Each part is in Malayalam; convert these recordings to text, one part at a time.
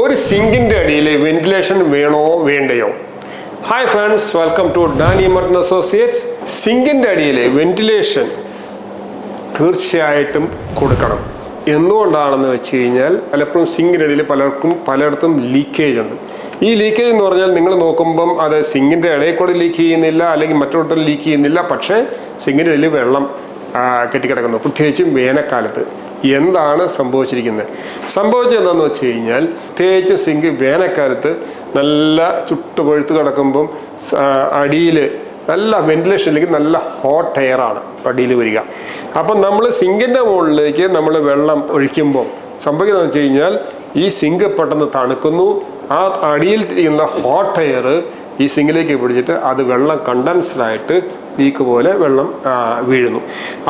ഒരു സിങ്കിന്റെ അടിയിൽ വെന്റിലേഷൻ വേണോ വേണ്ടയോ? Hi friends welcome to Danny Martin associates സിങ്കിന്റെ അടിയിൽ വെന്റിലേഷൻ തീർച്ചയായിട്ടും കൊടുക്കണം. എന്തുകൊണ്ടാണെന്ന് വെച്ച് കഴിഞ്ഞാൽ പലപ്പോഴും സിങ്കിന്റെ അടിയിൽ പലർക്കും പലയിടത്തും ലീക്കേജ് ഉണ്ട്. ഈ ലീക്കേജ് എന്ന് പറഞ്ഞാൽ നിങ്ങൾ നോക്കുമ്പം അത് സിങ്കിന്റെ ഇടയിൽ കൂടെ ലീക്ക് ചെയ്യുന്നില്ല അല്ലെങ്കിൽ മറ്റൊരിടത്തും ലീക്ക് ചെയ്യുന്നില്ല പക്ഷേ സിങ്കിന്റെ അടിയിൽ വെള്ളം കെട്ടിക്കിടക്കുന്നു. പ്രത്യേകിച്ചും വേനൽക്കാലത്ത്. എന്താണ് സംഭവിച്ചിരിക്കുന്നത്? സംഭവിച്ചത് എന്താണെന്ന് വെച്ച് കഴിഞ്ഞാൽ പ്രത്യേകിച്ച് സിങ്ക് വേനൽക്കാലത്ത് നല്ല ചുട്ട് പഴുത്ത് കിടക്കുമ്പം അടിയിൽ നല്ല വെന്റിലേഷൻ അല്ലെങ്കിൽ നല്ല ഹോട്ട് എയറാണ് അടിയിൽ വരിക. അപ്പം നമ്മൾ സിങ്കിന്റെ മുകളിലേക്ക് നമ്മൾ വെള്ളം ഒഴിക്കുമ്പോൾ സംഭവിക്കുന്നത് വെച്ച് കഴിഞ്ഞാൽ ഈ സിങ്ക് പെട്ടെന്ന് തണുക്കുന്നു. ആ അടിയിൽ ഇരിക്കുന്ന ഹോട്ട് എയർ ഈ സിങ്കിലേക്ക് പിടിച്ചിട്ട് അത് വെള്ളം കണ്ടൻസ്ഡായിട്ട് ലീക്ക് പോലെ വെള്ളം വീഴുന്നു.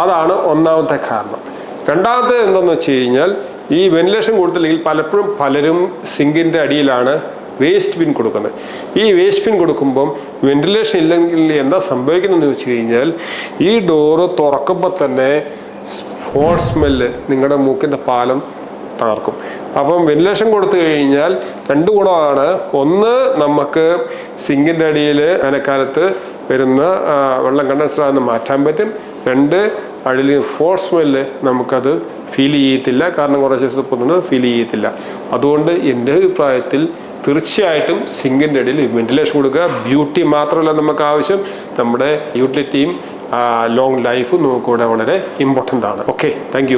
അതാണ് ഒന്നാമത്തെ കാരണം. രണ്ടാമത്തെ എന്തെന്ന് വെച്ച് കഴിഞ്ഞാൽ ഈ വെന്റിലേഷൻ കൊടുത്തില്ലെങ്കിൽ പലപ്പോഴും പലരും സിങ്കിന്റെ അടിയിലാണ് വേസ്റ്റ് ബിൻ കൊടുക്കുന്നത്. ഈ വേസ്റ്റ് ബിൻ കൊടുക്കുമ്പം വെന്റിലേഷൻ ഇല്ലെങ്കിൽ എന്താ സംഭവിക്കുന്നതെന്ന് വെച്ച് കഴിഞ്ഞാൽ ഈ ഡോറ് തുറക്കുമ്പോൾ തന്നെ ഫോൾ സ്മെല്ല് നിങ്ങളുടെ മൂക്കിന്റെ പാലം തകർക്കും. അപ്പം വെന്റിലേഷൻ കൊടുത്തു കഴിഞ്ഞാൽ രണ്ട് ഗുണമാണ്. ഒന്ന് നമുക്ക് സിങ്കിന്റെ അടിയിൽ വേനൽക്കാലത്ത് വരുന്ന വെള്ളം കണ്ടൻസറാന്ന് മാറ്റാൻ പറ്റും. രണ്ട് അടിയിൽ ഫോഴ്സ് സ്മെല്ല് നമുക്കത് ഫീൽ ചെയ്യത്തില്ല. കാരണം കുറച്ച് ദിവസം പോകുന്നത് ഫീൽ ചെയ്യത്തില്ല. അതുകൊണ്ട് എന്റെ അഭിപ്രായത്തിൽ തീർച്ചയായിട്ടും സിങ്കിന്റെ ഇടയിൽ വെന്റിലേഷൻ കൊടുക്കുക. ബ്യൂട്ടി മാത്രമല്ല നമുക്ക് ആവശ്യം. നമ്മുടെ യൂട്ടിലിറ്റിയും ലോങ് ലൈഫും നമുക്കിവിടെ വളരെ ഇമ്പോർട്ടന്റ് ആണ്. Okay thank